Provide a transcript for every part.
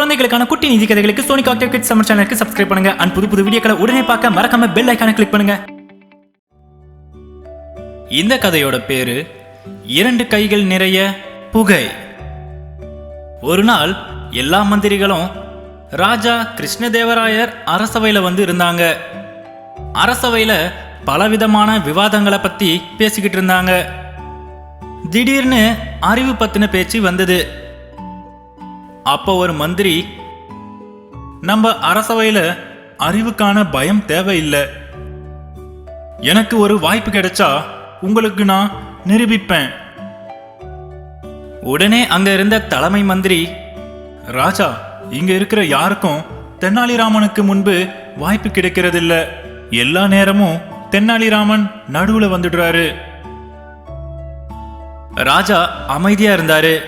குழந்தைகளுக்கான குட்டி நிதி கதைகளுக்கு சோனி காக்டர் கிட் சமர் சேனலுக்கு சப்ஸ்கிரைப் பண்ணுங்க. அண்ட் புது புது வீடியோக்களை உடனே பார்க்க மறக்காம பெல் ஐக்கான கிளிக் பண்ணுங்க. இந்த கதையோட பேரு இரண்டு கைகள் நிறைய புகை. ஒரு நாள் எல்லா மந்திரிகளும் ராஜா கிருஷ்ணதேவராயர் அரசவையில் வந்து இருந்தாங்க. அரசவையில் பலவிதமான விவாதங்களை பற்றி பேசிக்கிட்டு இருந்தாங்க. திடீர்னு அறிவு பத்தின பேச்சு வந்தது. அப்போ ஒரு மந்திரி நம்ம அரசவையில் அறிவுக்கான பயம் தேவையில்லை. எனக்கு ஒரு வாய்ப்பு கிடைச்சா உங்களுக்கு நான் நிரூபிப்பேன். உடனே அங்க இருந்த தலைமை மந்திரி ராஜா இங்க இருக்கிற யாருக்கும் தென்னாலிராமனுக்கு முன்பு வாய்ப்பு கிடைக்கிறதில்ல. எல்லா நேரமும் தென்னாலிராமன் நடுவுல வந்துடுறாரு. ராஜா அமைதியா இருந்தாரு.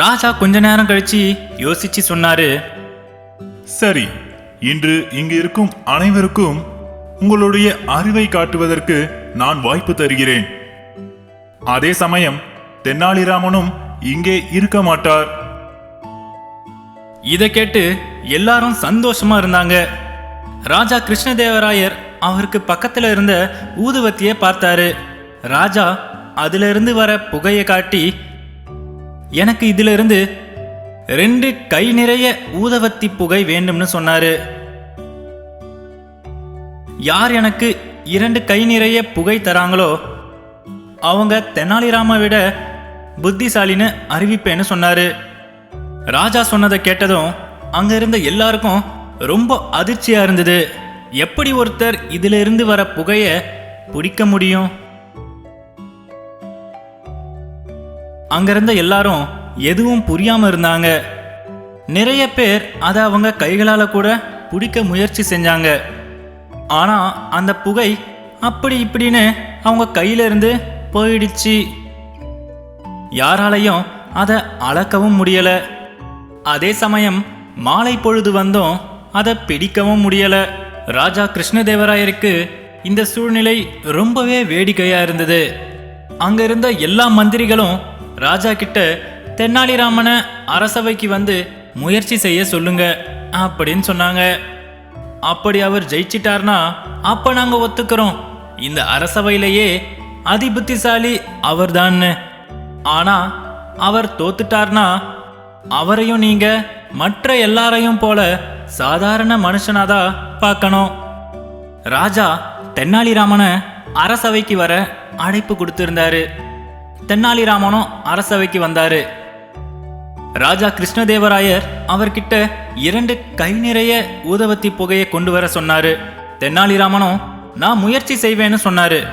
ராஜா கொஞ்ச நேரம் கழிச்சு யோசிச்சு சொன்னாரு சரி இன்று இங்கு இருக்கும் அனைவருக்கும் உங்களுடைய அறிவை காட்டுவதற்கு நான் வாய்ப்பு தருகிறேன். அதே சமயம் தென்னாலிராமனும் இங்கே இருக்க மாட்டார். இதை கேட்டு எல்லாரும் சந்தோஷமா இருந்தாங்க. ராஜா கிருஷ்ணதேவராயர் அவருக்கு பக்கத்துல இருந்த ஊதுவத்தியை பார்த்தாரு. ராஜா அதுல இருந்து வர புகையை காட்டி எனக்கு இதிலிருந்து ரெண்டு கை நிறைய ஊதவத்தி புகை வேண்டும்னு சொன்னாரு. யார் எனக்கு இரண்டு கை நிறைய புகை தராங்களோ அவங்க தெனாலிராமை விட புத்திசாலின்னு அறிவிப்பேன்னு சொன்னாரு. ராஜா சொன்னதை கேட்டதும் அங்க இருந்த எல்லாருக்கும் ரொம்ப அதிர்ச்சியா இருந்தது. எப்படி ஒருத்தர் இதிலிருந்து வர புகைய பிடிக்க முடியும்? அங்கிருந்த எல்லாரும் எதுவும் புரியாம இருந்தாங்க. நிறைய பேர் அதை அவங்க கைகளால் கூட பிடிக்க முயற்சி செஞ்சாங்க. ஆனால் அந்த புகை அப்படி இப்படின்னு அவங்க கையிலிருந்து போயிடுச்சு. யாராலையும் அதை அளக்கவும் முடியலை. அதே சமயம் மாலை பொழுது வந்தும் அதை பிடிக்கவும் முடியல. ராஜா கிருஷ்ணதேவராயருக்கு இந்த சூழ்நிலை ரொம்பவே வேடிக்கையாக இருந்தது. அங்கே இருந்த எல்லா மந்திரிகளும் ராஜா கிட்ட தென்னாலிராமனை அரசவைக்கு வந்து முயற்சி செய்ய சொல்லுங்க அப்படின்னு சொன்னாங்க. அப்படி அவர் ஜெயிச்சிட்டார்னா அப்ப நாங்க ஒத்துக்கிறோம். இந்த அரசவையிலேயே அதிபுத்திசாலி அவர்தான்னு. ஆனா அவர் தோத்துட்டார்னா அவரையும் நீங்க மற்ற எல்லாரையும் போல சாதாரண மனுஷனாதான் பார்க்கணும் ராஜா தென்னாலிராமனை அரசவைக்கு வர அழைப்பு கொடுத்திருந்தாரு. தென்னாலிராமனும் அரசவைக்கு வந்தாரு. ராஜா கிருஷ்ணதேவராயர் அவர்கிட்ட இரண்டு கை நிறைய ஊதவத்தி புகையை கொண்டு வர சொன்னாரு. தென்னாலிராமனும் நான் முயற்சி செய்வேன்னு சொன்னாரு.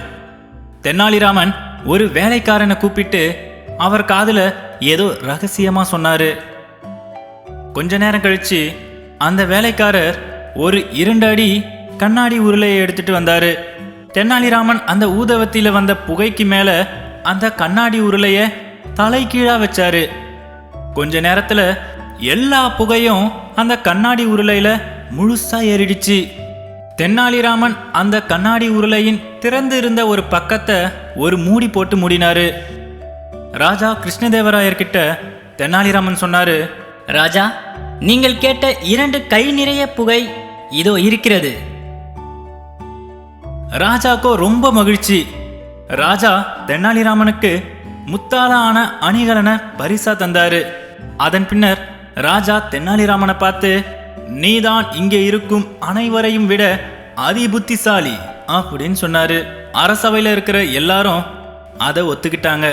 தென்னாலிராமன் ஒரு வேலைக்காரனை கூப்பிட்டு அவர் காதில் ஏதோ ரகசியமா சொன்னாரு. கொஞ்ச நேரம் கழிச்சு அந்த வேலைக்காரர் ஒரு இரண்டு அடி கண்ணாடி உருளையை எடுத்துட்டு வந்தாரு. தென்னாலிராமன் அந்த ஊதவத்தில வந்த புகைக்கு மேலே அந்த கண்ணாடி உருளைய தலைகீழா வச்சாரு. கொஞ்ச நேரத்துல எல்லா புகையும் அந்த கண்ணாடி உருளையில முழுசா ஏறிடுச்சு. தென்னாலிராமன் அந்த கண்ணாடி உருளையின் திறந்து இருந்த ஒரு பக்கத்தை ஒரு மூடி போட்டு மூடினாரு. ராஜா கிருஷ்ணதேவராயர்கிட்ட தென்னாலிராமன் சொன்னாரு ராஜா நீங்கள் கேட்ட இரண்டு கை நிறைய புகை இதோ இருக்கிறது. ராஜாக்கோ ரொம்ப மகிழ்ச்சி. ராஜா தென்னாலிராமனுக்கு முத்தாலான அணிகலனை பரிசா தந்தாரு. அதன் பின்னர் ராஜா தென்னாலிராமனை பார்த்து நீதான் இங்கே இருக்கும் அனைவரையும் விட அதி புத்திசாலி அப்படின்னு சொன்னாரு. அரசவையில் இருக்கிற எல்லாரும் அதை ஒத்துக்கிட்டாங்க.